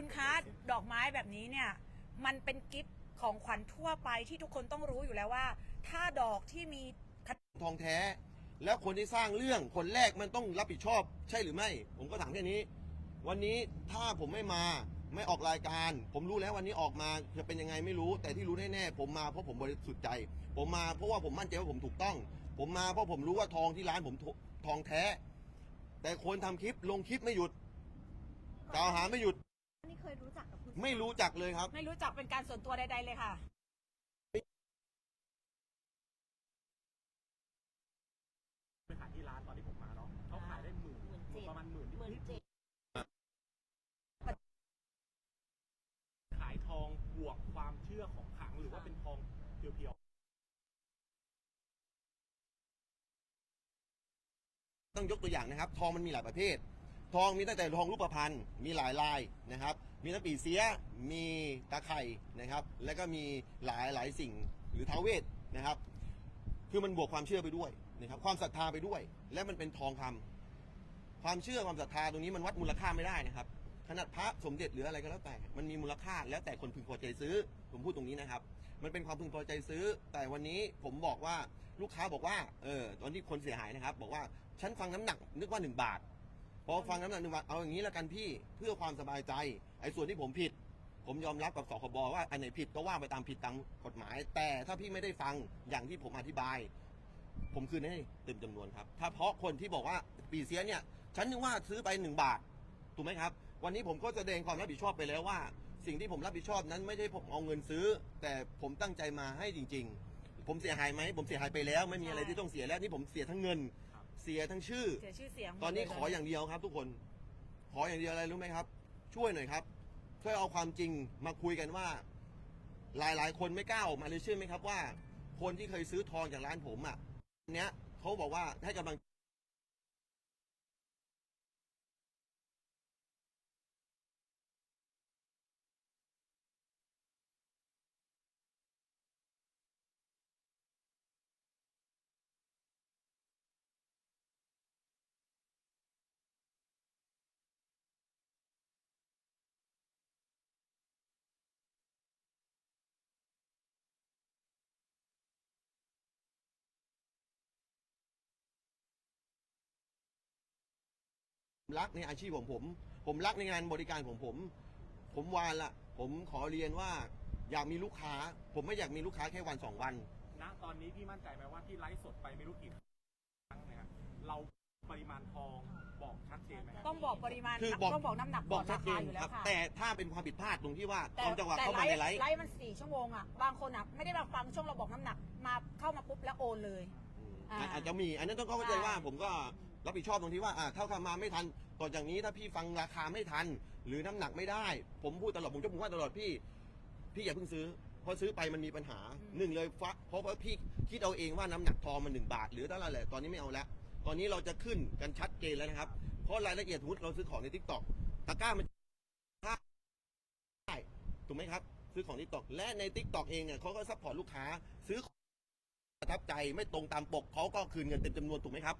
คุณคะดอกไม้แบบนี้เนี่ย มันเป็นกิฟต์ของขวัญทั่วไปที่ทุกคนต้องรู้อยู่แล้วว่า ถ้าดอกที่มีทองแท้ แล้วคนที่สร้างเรื่องคนแรกมันต้องรับผิดชอบใช่หรือไม่ ผมก็ถามแค่นี้ วันนี้ถ้าผมไม่มาไม่ออกรายการ ผมรู้แล้ววันนี้ออกมาจะเป็นยังไงไม่รู้ แต่ที่รู้แน่ๆผมมาเพราะผมบริสุทธิ์ใจ ผมมาเพราะว่าผมมั่นใจว่าผมถูกต้อง ผมมาเพราะผมรู้ว่าทองที่ร้านผมทองแท้ แต่คนทำคลิปลงคลิปไม่หยุดกล่าวหาไม่หยุด ยรู้จักกับคุณไม่รู้จักเลยครับ ไม่รู้จักเป็นการส่วนตัวใดๆเลยค่ะ ไปขายที่ร้านตอนที่ผมมาเนาะเขาขายได้หมื่นประมาณหมื่นหมื่นนิดเจ็ดๆขายทองบวกความเชื่อของขลังหรือว่าเป็นทองเพียวต้องยกตัวอย่างนะครับ ทองมันมีหลายประเภท ทองมีตั้งแต่ทองรูปพรรณมีหลายลายนะครับ มีทั้งปีเสียมีตาไข่นะครับ แล้วก็มีหลายหลายสิ่งหรือท้าวเวทนะครับ คือมันบวกความเชื่อไปด้วยนะครับความศรัทธาไปด้วย และมันเป็นทองคำความเชื่อความศรัทธาตรงนี้มันวัดมูลค่าไม่ได้นะครับขนาดพระสมเด็จหรืออะไรก็แล้วแต่ มันมีมูลค่าแล้วแต่คนพึงพอใจซื้อ ผมพูดตรงนี้นะครับ มันเป็นความพึงพอใจซื้อ แต่วันนี้ผมบอกว่าลูกค้าบอกว่า เออ ตอนที่คนเสียหายนะครับ บอกว่า ฉันฟังน้ำหนักนึกว่าหนึ่งบาท พอฟังน้ำหนักหนึ่งบาเอาอย่างนี้แล้วกันพี่เพื่อความสบายใจไอ้ส่วนที่ผมผิด ผมยอมรับกับสคบว่าอันไหนผิดก็ว่าไปตามผิดตามกฎหมาย แต่ถ้าพี่ไม่ได้ฟังอย่างที่ผมอธิบาย ผมคืนให้เต็มจำนวนครับ ถ้าเพราะคนที่บอกว่าปีเสียเนี่ย ฉันนึกว่าซื้อไปหนึ่งบาทถูกไหมครับ วันนี้ผมก็แสดงความรับผิดชอบไปแล้วว่า สิ่งที่ผมรับผิดชอบนั้นไม่ได้ผมเอาเงินซื้อ แต่ผมตั้งใจมาให้จริง ๆ ผมเสียหายไหมผมเสียหายไปแล้ว ไม่มีอะไรที่ต้องเสียแล้วนี่ผมเสียทั้งเงิน เสียทั้งชื่อ เสียชื่อเสียงหมดตอนนี้เลยขออย่างเดียวครับ ทุกคน ขออย่างเดียวอะไรรู้ไหมครับ ช่วยหน่อยครับ ช่วยเอาความจริงมาคุยกันว่า หลายๆ คนไม่กล้าออกมาเลยเชื่อไหมครับว่า คนที่เคยซื้อทองจากร้านผมอะอันเนี้ยเขาบอกว่าให้กำลัง รักในอาชีพของผม ผมรักในงานบริการของผม ผมวานละผมขอเรียนว่าอยากมีลูกค้า ผมไม่อยากมีลูกค้าแค่วันสองวันๆณตอนนี้พี่มั่นใจไหมว่าที่ไลฟ์สดไปไม่รู้กี่ครั้งเนี่ยเราปริมาณทองบอกชัดเจนไหมครับ ต้องบอกปริมาณคือบอก ต้องบอกน้ำหนักบก่ออกนชัราดเจคานอยู่คแล้รัวบ ค่ะแต่ถ้าเป็นความผิดพลาดตรงที่ว่าแต่ตอนจังหวะแต่เข้ามาในไลฟ์ ไลฟ์มันสี่ชั่วโมงอะ บางคนอะไม่ได้มาฟังช่วงเราบอกน้ำหนัก มาเข้ามาปุ๊บแล้วโอนเลยอืมอ่า อาจจะมี อันนั้นต้องเข้าใจใช่ว่าผมก็ รับผิดชอบตรงที่ว่าอ่าถ้าเข้ามาไม่ทันต่อจากนี้ถ้าพี่ฟังราคาไม่ทัน หรือน้ำหนักไม่ได้ ผมพูดตลอดผมจะบอกว่าตลอดพี่ พี่อย่าเพิ่งซื้อเพราะซื้อไปมันมีปัญหาหนึ่งเลยฟักเพราะว่าพี่คิดเอาเองว่าน้ำหนักทองมันหนึ่งบาท หรือเท่าไหร่แหละตอนนี้ไม่เอาแล้วตอนนี้เราจะขึ้นกันชัดเจนแล้วนะครับ เพราะรายละเอียดสมมติเราซื้อของในทิกตอกตะกร้ามันได้ถูกไหมครับ ซื้อของทิกตอกและในทิกตอกเองเนี่ยเขาก็ซัพพอร์ตลูกค้าซื้อของประทับใจไม่ตรงตามปกเขาก็คืนเงินเต็มจำนวนถูกไหมครับ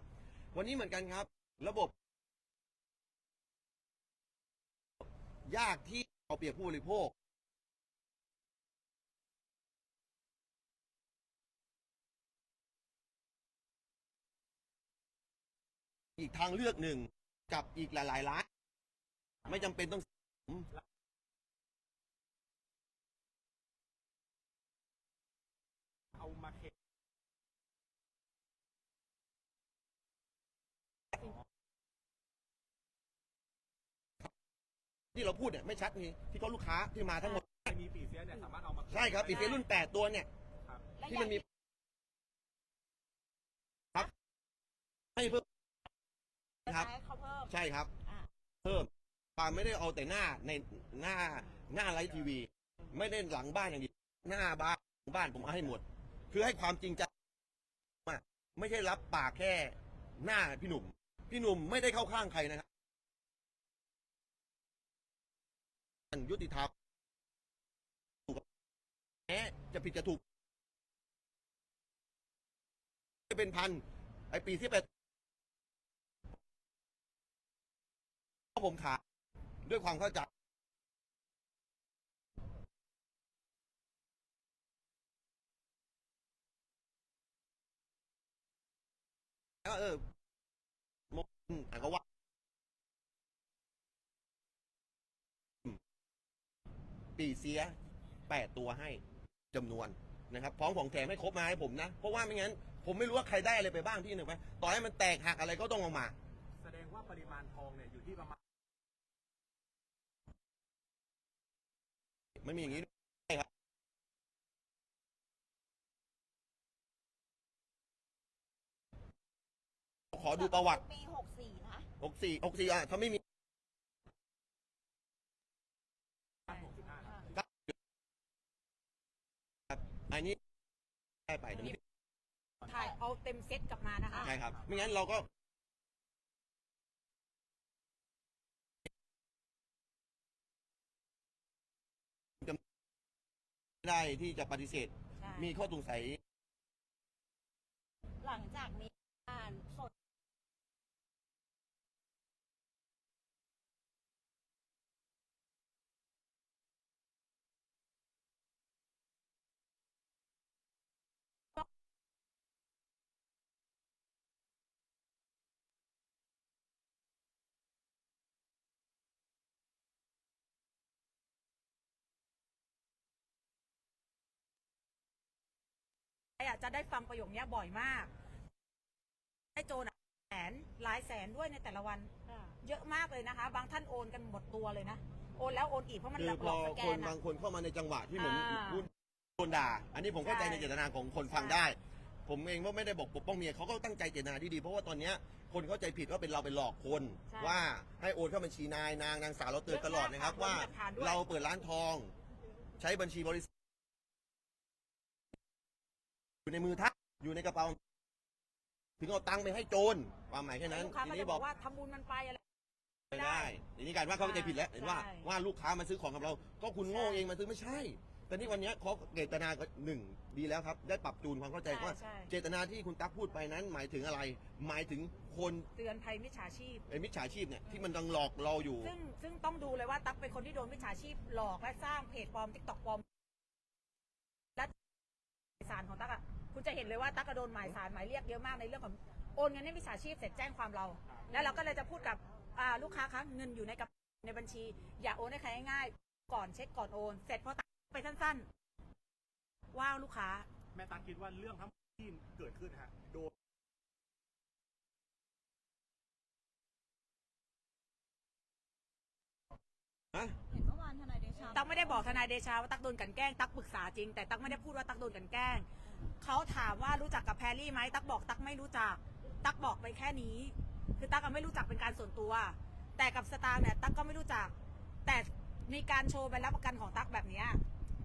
วันนี้เหมือนกันครับ ระบบ ยากที่เอาเปรียบผู้บริโภค อีกทางเลือกหนึ่งกับอีกหลายๆร้านไม่จำเป็นต้องเอามาเท ที่เราพูดเนี่ยไม่ชัดนี่ที่เขาลูกค้าที่มาทั้งหมดไม่มีปีเสียเนี่ยสามารถเอามาใช่ครับอีเฟรุ่น8ตัวเนี่ยครับและที่อย่ามันงมีครับให้เพิ่มครับให้เขาเพิ่มใช่ครับอ่าเพิ่มปาไม่ได้เอาแต่หน้าในหน้าหน้าไลฟ์ทีวี ไม่ได้หลังบ้านอย่างเดียวหน้าบ้านบ้านผมเอาให้หมด คือให้ความจริงใจอะไม่ใช่รับปากแค่หน้าพี่หนุ่ม พี่หนุ่มไม่ได้เข้าข้างใครนะครับ งยุติธรรมแม้จะผิดจะถูกจะเป็นพันไอปีที่แปดผมขาด้วยความเข้าใจก็เออมงอะก็ว่า ปีเสียแปดตัวให้จำนวนนะครับพร้อมของแถมให้ครบมาให้ผมนะ เพราะว่าไม่งั้น ผมไม่รู้ว่าใครได้อะไรไปบ้างที่หนึ่งไหมต่อให้มันแตกหักอะไรก็ต้องเอามา แสดงว่าปริมาณทองเนี่ยอยู่ที่ประมาณไม่มีอย่างนี้ด้วยใช่ครับขอดูประวัติปี64นะหกสี่หกสี่อะถ้าไม่มี 65ครับ อันนี้ได้ไปแต่ไม่ถ่ายเอาเต็มเซตกลับมานะคะใช่ครับ ไม่งั้นเราก็จะไม่ได้ที่จะปฏิเสธใช่มีข้อสงสัย จะได้ฟังประโยคเนี้ยบ่อยมากไอ้โจรอะแสนหลายแสนด้วยในแต่ละวัน เยอะมากเลยนะคะ บางท่านโอนกันหมดตัวเลยนะ โอนแล้วโอนอีกเพราะมันคือหลอกพหลออกสแกคนนบาอะงคนเข้ามาในจังหวะที่เหมือนอ่าพูดโดนด่า อันนี้ผมเข้าใจใช่ในเจตนาของคนฟังใช่ได้ ผมเองว่าไม่ได้บอกปกป้องเมียเขาก็ตั้งใจเจตนาที่ดี เพราะว่าตอนเนี้ยคนเข้าใจผิดว่าเป็นเราเป็นหลอกคนใช่ว่าให้โอนเข้าบัญชีนายนางนางสาวเราเตือนตลอดนะครับเยอะว่ามากค่ะผมมีหลักฐานด้วยเราเปิดร้านทอง ใช้บัญชีบริษัท อยู่ในมือท่านอยู่ในกระเป๋า ถึงเอาตังค์ไปให้โจรความหมายแค่นั้นลูกค้าทีก็นี้จะบบออกกว่าทำบุญมันไปอะไร ไม่ได้ทีนี้กลารว่าเขาเข้าใจผิดแล้วเห็นว่าใช่ ว่าลูกค้ามาซื้อของกับเรา ก็คุณโง่ใช่เองมาซื้อไม่ใช่ แต่นี่วันเนี้ยเขาเจตนาก็หนึ่งดีแล้วครับ ได้ปรับจูนความเข้าใจใช่ว่า ใช่เจตนาที่คุณตั๊กพูดไปนั้น หมายถึงอะไร หมายถึงคนเตือนภัยมิจฉาชีพ ไอ้มิจฉาชีพเนี่ยที่มันกำลังหลอกเราอยู่ ซึ่งซึ่งต้องดูเลยว่าตั๊กเป็นคนที่โดนมิจฉาชีพหลอกและสร้างเพจปลอมทิกตอกปลอมและหมายสารของตั๊กอะ คุณจะเห็นเลยว่าตั๊กก็โดนหมายสารหมายเรียกเยอะมากในเรื่องของโอนเงินให้มิจฉาชีพเสร็จแจ้งความเรา แล้วเราก็เลยจะพูดกับอ่าลูกค้าคะเงินอยู่ในกับในบัญชี อย่าโอนให้ใครง่ายๆก่อนเช็คก่อนโอน เสร็จพอตั๊กไปสั้นๆว่างลูกค้า แม่ตาคิดว่าเรื่องทั้งหมดที่เกิดขึ้นฮะโดนฮะเห็นเมื่อวานทนายเดชาตั๊กไม่ได้บอกทนายเดชาว่าตั๊กโดนกลันแกล้งตั๊กปรึกษาจริงแต่ตั๊กไม่ได้พูดว่าตั๊กโดนกลันแกล้ง เขาถามว่ารู้จักกับแพรรี่ไหมตั๊กบอกตั๊กไม่รู้จัก ตั๊กบอกไปแค่นี้ คือตั๊กก็ไม่รู้จักเป็นการส่วนตัว แต่กับสตางค์เนี่ยตั๊กก็ไม่รู้จัก แต่มีการโชว์ใบรับประกันของตั๊กแบบเนี้ย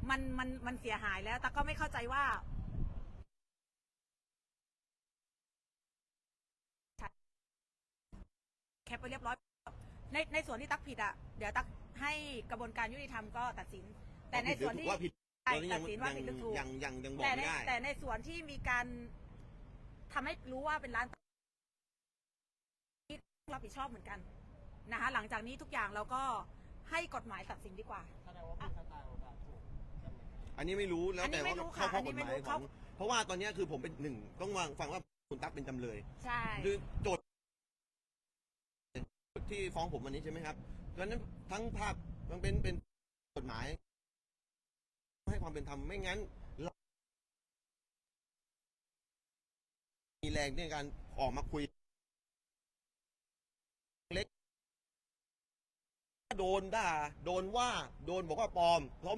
มันมันมันเสียหายแล้ว ตั๊กก็ไม่เข้าใจว่าแคปไปเรียบร้อย ในในส่วนที่ตั๊กผิดอะ เดี๋ยวตั๊กให้กระบวนการยุติธรรมก็ตัดสิน แต่ในส่วนที่ว่าผิด ใช่ตอนนี้ยัตังดสินว่าผิดหรือถูกยังยังยังบอกแต่ในไม่ได้ แต่ในส่วนที่มีการทำให้รู้ว่าเป็นร้านที่รับผิดชอบเหมือนกันนะคะหลังจากนี้ทุกอย่างเราก็ให้กฎหมายตัดสินดีกว่าอันนี้ไม่รู้แล้วอันนี้แต่ไม่ว่ารู้เข้าค่ะข้ออันนี้กฎไม่หมายรู้ขอเขา งเพราะว่าตอนนี้คือผมเป็นหนึ่งต้องวางฟังว่าคุณตั๊กเป็นจำเลย ใช่ คือโจทย์ที่ฟ้องผมวันนี้ใช่ไหมครับดังนั้นทั้งภาพมันเป็นเป็นกฎหมาย ให้ความเป็นธรรมไม่งั้นเรามีแรงในการออกมาคุย เล็ก โดนด่า โดนว่า โดนบอกว่าปลอมเพราะ